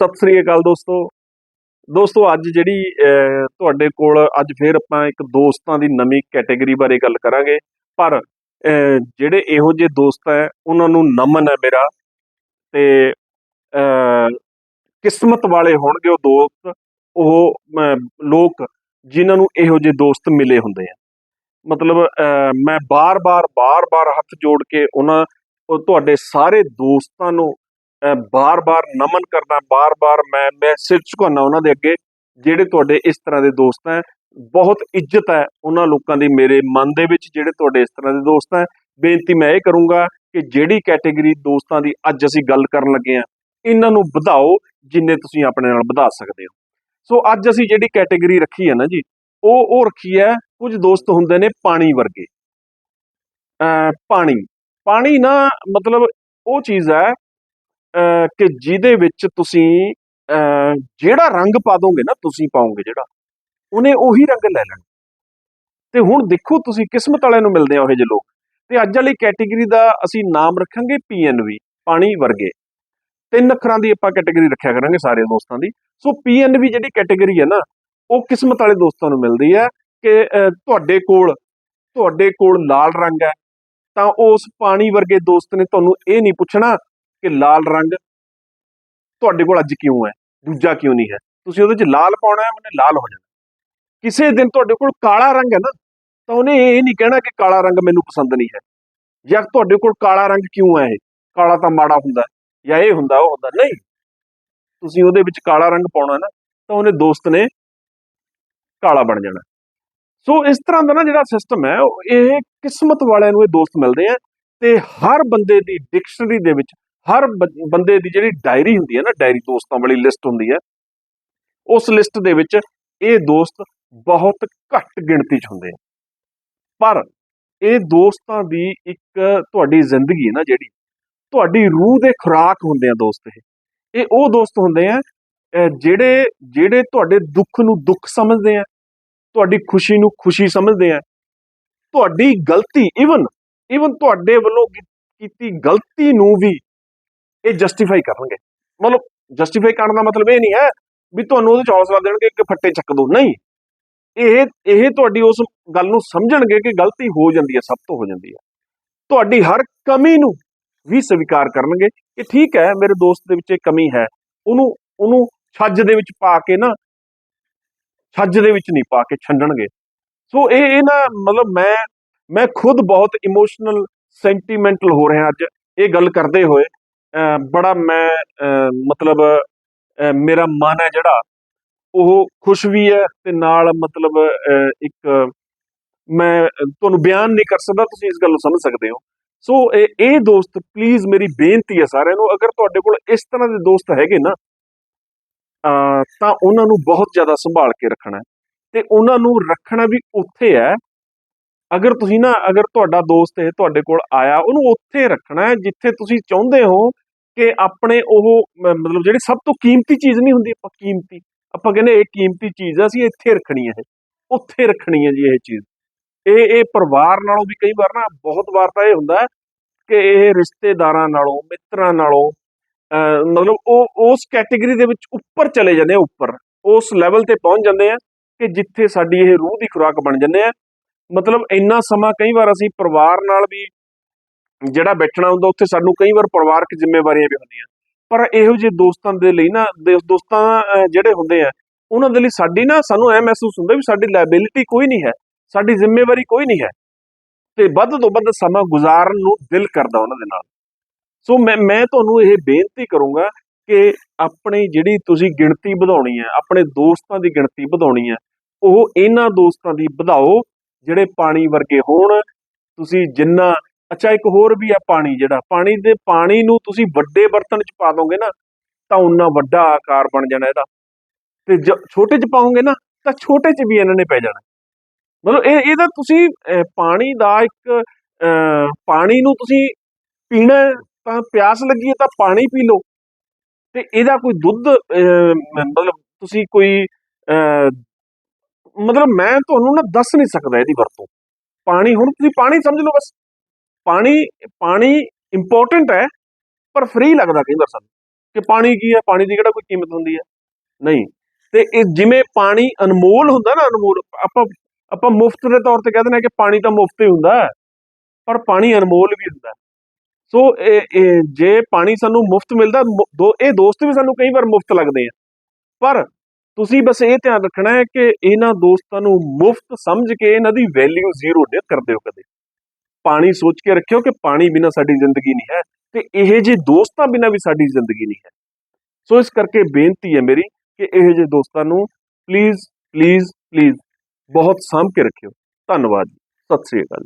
ਸਤਿ ਸ੍ਰੀ ਅਕਾਲ ਦੋਸਤੋ। ਦੋਸਤੋ, ਅੱਜ ਜਿਹੜੀ ਤੁਹਾਡੇ ਕੋਲ ਅੱਜ ਫੇਰ ਆਪਾਂ ਇੱਕ ਦੋਸਤਾਂ ਦੀ ਨਵੀਂ ਕੈਟਾਗਰੀ ਬਾਰੇ ਗੱਲ ਕਰਾਂਗੇ। ਪਰ ਜਿਹੜੇ ਇਹੋ ਜਿਹੇ ਦੋਸਤ ਹੈ, ਉਹਨਾਂ ਨੂੰ ਨਮਨ ਹੈ ਮੇਰਾ। ਤੇ ਕਿਸਮਤ ਵਾਲੇ ਹੋਣਗੇ ਉਹ ਦੋਸਤ, ਉਹ ਲੋਕ ਜਿਨ੍ਹਾਂ ਨੂੰ ਇਹੋ ਜਿਹੇ ਦੋਸਤ ਮਿਲੇ ਹੁੰਦੇ ਆ। ਮਤਲਬ ਮੈਂ ਬਾਰ-ਬਾਰ ਬਾਰ-ਬਾਰ ਹੱਥ ਜੋੜ ਕੇ ਉਹਨਾਂ ਤੁਹਾਡੇ ਸਾਰੇ ਦੋਸਤਾਂ ਨੂੰ ਬਾਰ-ਬਾਰ ਨਮਨ ਕਰਦਾ, ਬਾਰ-ਬਾਰ ਮੈਂ ਮੈਂ ਸਿਰ ਝੁਕਾਉਣਾ ਉਹਨਾਂ ਦੇ ਅੱਗੇ, ਜਿਹੜੇ ਤੁਹਾਡੇ ਇਸ ਤਰ੍ਹਾਂ ਦੇ ਦੋਸਤ ਹੈ, ਬਹੁਤ ਇੱਜ਼ਤ ਹੈ ਉਹਨਾਂ ਲੋਕਾਂ ਦੀ ਮੇਰੇ ਮਨ ਦੇ ਵਿੱਚ, ਜਿਹੜੇ ਤੁਹਾਡੇ ਇਸ ਤਰ੍ਹਾਂ ਦੇ ਦੋਸਤ ਹੈ। ਬੇਨਤੀ ਮੈਂ ਇਹ ਕਰੂੰਗਾ ਕਿ ਜਿਹੜੀ ਕੈਟੇਗਰੀ ਦੋਸਤਾਂ ਦੀ ਅੱਜ ਅਸੀਂ ਗੱਲ ਕਰਨ ਲੱਗੇ ਆ ਇਹਨਾਂ ਨੂੰ ਵਧਾਓ ਜਿੰਨੇ ਤੁਸੀਂ ਆਪਣੇ ਨਾਲ ਵਧਾ ਸਕਦੇ ਹੋ। ਸੋ ਅੱਜ ਅਸੀਂ ਜਿਹੜੀ ਕੈਟੇਗਰੀ ਰੱਖੀ ਹੈ ਨਾ ਜੀ, ਉਹ ਉਹ ਰੱਖੀ ਹੈ, ਕੁਝ ਦੋਸਤ ਹੁੰਦੇ ਨੇ ਪਾਣੀ ਵਰਗੇ। ਪਾਣੀ ਪਾਣੀ ਨਾ ਮਤਲਬ ਉਹ ਚੀਜ਼ ਹੈ ਕਿ ਜਿਹਦੇ ਵਿੱਚ ਤੁਸੀਂ, ਅਹ, ਜਿਹੜਾ ਰੰਗ ਪਾ ਦੋਗੇ ਨਾ, ਤੁਸੀਂ ਪਾਉਂਗੇ ਜਿਹੜਾ, ਉਹਨੇ ਉਹੀ ਰੰਗ ਲੈ ਲੈਣਾ। ਤੇ ਹੁਣ ਦੇਖੋ ਤੁਸੀਂ ਕਿਸਮਤ ਵਾਲਿਆਂ ਨੂੰ ਮਿਲਦੇ ਆ ਉਹ ਜਿਹੇ ਲੋਕ। ਤੇ ਅੱਜ ਵਾਲੀ ਕੈਟਾਗਰੀ ਦਾ ਅਸੀਂ ਨਾਮ ਰੱਖਾਂਗੇ ਪੀਐਨਵੀ ਪਾਣੀ ਵਰਗੇ। ਤਿੰਨ ਅੱਖਰਾਂ ਦੀ ਆਪਾਂ ਕੈਟਾਗਰੀ ਰੱਖਿਆ ਕਰਾਂਗੇ ਸਾਰੇ ਦੋਸਤਾਂ ਦੀ। ਸੋ ਪੀਐਨਵੀ ਜਿਹੜੀ ਕੈਟਾਗਰੀ ਹੈ ਨਾ, ਉਹ ਕਿਸਮਤ ਵਾਲੇ ਦੋਸਤਾਂ ਨੂੰ ਮਿਲਦੀ ਹੈ ਕਿ ਤੁਹਾਡੇ ਕੋਲ ਤੁਹਾਡੇ ਕੋਲ ਲਾਲ ਰੰਗ ਹੈ, ਤਾਂ ਉਸ ਪਾਣੀ ਵਰਗੇ ਦੋਸਤ ਨੇ ਤੁਹਾਨੂੰ ਇਹ ਨਹੀਂ ਪੁੱਛਣਾ ਕਿ ਲਾਲ ਰੰਗ ਤੁਹਾਡੇ ਕੋਲ ਅੱਜ ਕਿਉਂ ਹੈ? ਦੂਜਾ ਕਿਉਂ ਨਹੀਂ ਹੈ? ਤੁਸੀਂ ਉਹਦੇ 'ਚ ਲਾਲ ਪਾਉਣਾ ਹੈ, ਉਹਨੇ ਲਾਲ ਹੋ ਜਾਣਾ। ਕਿਸੇ ਦਿਨ ਤੁਹਾਡੇ ਕੋਲ ਕਾਲਾ ਰੰਗ ਹੈ ਨਾ, ਤਾਂ ਉਹਨੇ ਇਹ ਨਹੀਂ ਕਹਿਣਾ ਕਿ ਕਾਲਾ ਰੰਗ ਮੈਨੂੰ ਪਸੰਦ ਨਹੀਂ ਹੈ। ਜਾਂ ਤੁਹਾਡੇ ਕੋਲ ਕਾਲਾ ਰੰਗ ਕਿਉਂ ਹੈ ਇਹ? ਕਾਲਾ ਤਾਂ ਮਾੜਾ ਹੁੰਦਾ ਜਾਂ ਇਹ ਹੁੰਦਾ, ਉਹ ਹੁੰਦਾ ਨਹੀਂ। ਤੁਸੀਂ ਉਹਦੇ ਵਿੱਚ ਕਾਲਾ ਰੰਗ ਪਾਉਣਾ ਨਾ, ਤਾਂ ਉਹਨੇ ਦੋਸਤ ਨੇ ਕਾਲਾ ਬਣ ਜਾਣਾ। ਸੋ ਇਸ ਤਰ੍ਹਾਂ ਦਾ ਨਾ ਜਿਹੜਾ ਸਿਸਟਮ ਹੈ ਇਹ ਕਿਸਮਤ ਵਾਲਿਆਂ ਨੂੰ ਇਹ ਦੋਸਤ ਮਿਲਦੇ ਆ ਤੇ ਹਰ ਬੰਦੇ ਦੀ ਡਿਕਸ਼ਨਰੀ ਦੇ ਵਿੱਚ ਹਰ ਬ- ਬੰਦੇ ਦੀ ਜਿਹੜੀ ਡਾਇਰੀ ਹੁੰਦੀ ਹੈ ਨਾ, ਡਾਇਰੀ ਦੋਸਤਾਂ ਵਾਲੀ ਲਿਸਟ ਹੁੰਦੀ ਹੈ, ਉਸ ਲਿਸਟ ਦੇ ਵਿੱਚ ਇਹ ਦੋਸਤ ਬਹੁਤ ਘੱਟ ਗਿਣਤੀ 'ਚ ਹੁੰਦੇ ਆ। ਪਰ ਇਹ ਦੋਸਤਾਂ ਦੀ ਇੱਕ ਤੁਹਾਡੀ ਜ਼ਿੰਦਗੀ ਹੈ ਨਾ ਜਿਹੜੀ, ਤੁਹਾਡੀ ਰੂਹ ਦੇ ਖੁਰਾਕ ਹੁੰਦੇ ਆ ਦੋਸਤ ਇਹ। ਇਹ ਉਹ ਦੋਸਤ ਹੁੰਦੇ ਆ ਜਿਹੜੇ ਜਿਹੜੇ ਤੁਹਾਡੇ ਦੁੱਖ ਨੂੰ ਦੁੱਖ ਸਮਝਦੇ ਆ, ਤੁਹਾਡੀ ਖੁਸ਼ੀ ਨੂੰ ਖੁਸ਼ੀ ਸਮਝਦੇ ਆ। ਤੁਹਾਡੀ ਗਲਤੀ ਇਵਨ ਇਵਨ ਤੁਹਾਡੇ ਵੱਲੋਂ ਕੀਤੀ ਗਲਤੀ ਨੂੰ ਵੀ ਇਹ ਜਸਟੀਫਾਈ ਕਰਨਗੇ। ਮਤਲਬ ਜਸਟੀਫਾਈ ਕਰਨ ਦਾ ਮਤਲਬ ਇਹ ਨਹੀਂ ਹੈ ਵੀ ਤੁਹਾਨੂੰ ਉਹਦੇ ਚ ਹੌਸਲਾ ਦੇਣਗੇ ਕਿ ਫੱਟੇ ਚੱਕ ਦੋ। ਨਹੀਂ। ਇਹ ਇਹ ਤੁਹਾਡੀ ਉਸ ਗੱਲ ਨੂੰ ਸਮਝਣਗੇ ਕਿ ਗਲਤੀ ਹੋ ਜਾਂਦੀ ਹੈ, ਸਭ ਤੋਂ ਹੋ ਜਾਂਦੀ ਹੈ। ਤੁਹਾਡੀ ਹਰ ਕਮੀ ਨੂੰ ਵੀ ਸਵੀਕਾਰ ਕਰਨਗੇ ਕਿ ਠੀਕ ਹੈ, ਮੇਰੇ ਦੋਸਤ ਦੇ ਵਿੱਚ ਇਹ ਕਮੀ ਹੈ। ਉਹਨੂੰ ਉਹਨੂੰ ਛੱਜ ਦੇ ਵਿੱਚ ਪਾ ਕੇ ਨਾ, ਛੱਜ ਦੇ ਵਿੱਚ ਨਹੀਂ ਪਾ ਕੇ ਛੰਡਣਗੇ। ਸੋ ਇਹ ਇਹ ਨਾ ਮਤਲਬ ਮੈਂ ਮੈਂ ਖੁਦ ਬਹੁਤ ਇਮੋਸ਼ਨਲ ਸੈਂਟੀਮੈਂਟਲ ਹੋ ਰਿਹਾ ਅੱਜ। ਇਹ ਗੱਲ ਕਰਦੇ ਹੋਏ ਬੜਾ ਮੈਂ ਮਤਲਬ ਮੇਰਾ ਮਨ ਹੈ ਜਿਹੜਾ, ਉਹ ਖੁਸ਼ ਵੀ ਹੈ ਤੇ ਨਾਲ ਮਤਲਬ ਇੱਕ ਮੈਂ ਤੁਹਾਨੂੰ ਬਿਆਨ ਨਹੀਂ ਕਰ ਸਕਦਾ, ਤੁਸੀਂ ਇਸ ਗੱਲ ਨੂੰ ਸਮਝ ਸਕਦੇ ਹੋ। ਸੋ ਇਹ ਇਹ ਦੋਸਤ ਪਲੀਜ਼ ਮੇਰੀ ਬੇਨਤੀ ਹੈ ਸਾਰਿਆਂ ਨੂੰ, ਅਗਰ ਤੁਹਾਡੇ ਕੋਲ ਇਸ ਤਰ੍ਹਾਂ ਦੇ ਦੋਸਤ ਹੈਗੇ ਨਾ ਤਾਂ ਉਹਨਾਂ ਨੂੰ ਬਹੁਤ ਜ਼ਿਆਦਾ ਸੰਭਾਲ ਕੇ ਰੱਖਣਾ ਹੈ। ਤੇ ਉਹਨਾਂ ਨੂੰ ਰੱਖਣਾ ਵੀ ਉੱਥੇ ਹੈ, ਅਗਰ ਤੁਸੀਂ ਨਾ, ਅਗਰ ਤੁਹਾਡਾ ਦੋਸਤ ਇਹ ਤੁਹਾਡੇ ਕੋਲ ਆਇਆ, ਉਹਨੂੰ ਉੱਥੇ ਰੱਖਣਾ ਹੈ, ਜਿੱਥੇ ਤੁਸੀਂ ਚਾਹੁੰਦੇ ਹੋ ਕਿ ਆਪਣੇ ਉਹ, ਮ- ਮਤਲਬ ਜਿਹੜੀ ਸਭ ਤੋਂ ਕੀਮਤੀ ਚੀਜ਼ ਨਹੀਂ ਹੁੰਦੀ, ਆਪਾਂ ਕੀਮਤੀ, ਆਪਾਂ ਕਹਿੰਦੇ ਇਹ ਕੀਮਤੀ ਚੀਜ਼ ਆ, ਅਸੀਂ ਇੱਥੇ ਰੱਖਣੀ ਹੈ ਇਹ, ਉੱਥੇ ਰੱਖਣੀ ਹੈ ਜੀ ਇਹ ਚੀਜ਼। ਇਹ ਇਹ ਪਰਿਵਾਰ ਨਾਲੋਂ ਵੀ ਕਈ ਵਾਰ ਨਾ, ਬਹੁਤ ਵਾਰ ਤਾਂ ਇਹ ਹੁੰਦਾ ਕਿ ਇਹ ਰਿਸ਼ਤੇਦਾਰਾਂ ਨਾਲੋਂ, ਮਿੱਤਰਾਂ ਨਾਲੋਂ ਮਤਲਬ ਉਹ, ਉਸ ਕੈਟਾਗਰੀ ਦੇ ਵਿੱਚ ਉੱਪਰ ਚਲੇ ਜਾਂਦੇ ਆ, ਉੱਪਰ। ਉਸ ਲੈਵਲ ਤੇ ਪਹੁੰਚ ਜਾਂਦੇ ਆ ਕਿ ਜਿੱਥੇ ਸਾਡੀ ਇਹ ਰੂਹ ਦੀ ਖੁਰਾਕ ਬਣ ਜਾਂਦੇ ਆ। ਮਤਲਬ ਇੰਨਾ ਸਮਾਂ ਕਈ ਵਾਰ ਅਸੀਂ ਪਰਿਵਾਰ ਨਾਲ ਵੀ ਜਿਹੜਾ ਬੈਠਣਾ ਹੁੰਦਾ ਉੱਥੇ ਸਾਨੂੰ ਕਈ ਵਾਰ ਪਰਿਵਾਰਕ ਜ਼ਿੰਮੇਵਾਰੀਆਂ ਵੀ ਹੁੰਦੀਆਂ। ਪਰ ਇਹੋ ਜਿਹੇ ਦੋਸਤਾਂ ਦੇ ਲਈ ਨਾ, ਦੇ- ਦੋਸਤਾਂ ਜਿਹੜੇ ਹੁੰਦੇ ਆ, ਉਹਨਾਂ ਦੇ ਲਈ ਸਾਡੀ ਨਾ, ਸਾਨੂੰ ਐ ਮਹਿਸੂਸ ਹੁੰਦਾ ਵੀ ਸਾਡੀ ਲਾਇਬਿਲਿਟੀ ਕੋਈ ਨਹੀਂ ਹੈ, ਸਾਡੀ ਜ਼ਿੰਮੇਵਾਰੀ ਕੋਈ ਨਹੀਂ ਹੈ। ਤੇ ਵੱਧ ਤੋਂ ਵੱਧ ਸਮਾਂ ਗੁਜ਼ਾਰਨ ਨੂੰ ਦਿਲ ਕਰਦਾ ਉਹਨਾਂ ਦੇ ਨਾਲ। ਸੋ ਮੈਂ ਮੈਂ ਤੁਹਾਨੂੰ ਇਹ ਬੇਨਤੀ ਕਰੂੰਗਾ ਕਿ ਆਪਣੀ ਜਿਹੜੀ ਤੁਸੀਂ ਗਿਣਤੀ ਵਧਾਉਣੀ ਹੈ, ਆਪਣੇ ਦੋਸਤਾਂ ਦੀ ਗਿਣਤੀ ਵਧਾਉਣੀ ਹੈ, ਉਹ ਇਹਨਾਂ ਦੋਸਤਾਂ ਦੀ ਵਧਾਓ, ਜਿਹੜੇ ਪਾਣੀ ਵਰਗੇ ਹੋਣ, ਤੁਸੀਂ ਜਿੰਨਾ ਅੱਛਾ ਇੱਕ ਹੋਰ ਵੀ ਆ ਪਾਣੀ ਜਿਹੜਾ ਪਾਣੀ ਦੇ ਪਾਣੀ ਨੂੰ ਤੁਸੀਂ ਵੱਡੇ ਬਰਤਨ 'ਚ ਪਾ ਦੋਗੇ ਨਾ ਤਾਂ ਉਨਾ ਵੱਡਾ ਆਕਾਰ ਬਣ ਜਾਣਾ ਇਹਦਾ। ਤੇ ਜ- ਛੋਟੇ 'ਚ ਪਾਓਗੇ ਨਾ ਤਾਂ ਛੋਟੇ 'ਚ ਵੀ ਇਹਨਾਂ ਨੇ ਪੈ ਜਾਣਾ। ਮਤਲਬ ਇਹ ਇਹਦਾ ਤੁਸੀਂ ਪਾਣੀ ਦਾ ਇੱਕ ਅਹ, ਪਾਣੀ ਨੂੰ ਤੁਸੀਂ ਪੀਣਾ ਤਾਂ ਪਿਆਸ ਲੱਗੀ ਹੈ ਤਾਂ ਪਾਣੀ ਪੀ ਲਓ। ਤੇ ਇਹਦਾ ਕੋਈ ਦੁੱਧ ਮਤਲਬ ਤੁਸੀਂ ਕੋਈ ਅਹ, ਮਤਲਬ ਮੈਂ ਤੁਹਾਨੂੰ ਨਾ ਦੱਸ ਨਹੀਂ ਸਕਦਾ ਇਹਦੀ ਵਰਤੋਂ। ਪਾਣੀ ਹੁਣ ਤੁਸੀਂ ਪਾਣੀ ਸਮਝ ਲਓ ਬਸ। ਪਾਣੀ ਪਾਣੀ ਇੰਪੋਰਟੈਂਟ ਹੈ, ਪਰ ਫ੍ਰੀ ਲੱਗਦਾ ਕਈ ਵਾਰ ਸਾਨੂੰ ਕਿ ਪਾਣੀ ਕੀ ਹੈ, ਪਾਣੀ ਦੀ ਕਿਹੜਾ ਕੋਈ ਕੀਮਤ ਹੁੰਦੀ ਹੈ? ਨਹੀਂ। ਤੇ ਇਹ ਜਿਵੇਂ ਪਾਣੀ ਅਨਮੋਲ ਹੁੰਦਾ ਨਾ, ਅਨਮੋਲ, ਆਪਾਂ ਆਪਾਂ ਮੁਫਤ ਦੇ ਤੌਰ ਤੇ ਕਹਿੰਦੇ ਨੇ ਕਿ ਪਾਣੀ ਤਾਂ ਮੁਫਤ ਹੀ ਹੁੰਦਾ ਪਰ ਪਾਣੀ ਅਨਮੋਲ ਵੀ ਹੁੰਦਾ ਸੋ ਇਹ ਜੇ ਪਾਣੀ ਸਾਨੂੰ ਮੁਫਤ ਮਿਲਦਾ ਦੋ, ਇਹ ਦੋਸਤ ਵੀ ਸਾਨੂੰ ਕਈ ਵਾਰ ਮੁਫਤ ਲੱਗਦੇ ਆ। ਪਰ ਤੁਸੀਂ ਬਸ ਇਹ ਧਿਆਨ ਰੱਖਣਾ ਹੈ ਕਿ ਇਹਨਾਂ ਦੋਸਤਾਂ ਨੂੰ ਮੁਫਤ ਸਮਝ ਕੇ ਇਹਨਾਂ ਦੀ ਵੈਲਿਊ ਜ਼ੀਰੋ ਨਾ ਕਰ ਦਿਓ ਕਦੇ। ਪਾਣੀ ਸੋਚ ਕੇ ਰੱਖਿਓ ਕਿ ਪਾਣੀ ਬਿਨਾ ਸਾਡੀ ਜ਼ਿੰਦਗੀ ਨਹੀਂ ਹੈ ਤੇ ਇਹ ਜਿਹੇ ਦੋਸਤਾਂ ਬਿਨਾ ਵੀ ਸਾਡੀ ਜ਼ਿੰਦਗੀ ਨਹੀਂ ਹੈ। ਸੋ ਇਸ ਕਰਕੇ ਬੇਨਤੀ ਹੈ ਮੇਰੀ ਕਿ ਇਹ ਜਿਹੇ ਦੋਸਤਾਂ ਨੂੰ ਪਲੀਜ਼ ਪਲੀਜ਼ ਪਲੀਜ਼ ਬਹੁਤ ਸਾਂਭ ਕੇ ਰੱਖਿਓ। ਧੰਨਵਾਦ ਜੀ। ਸਤਿ ਸ੍ਰੀ ਅਕਾਲ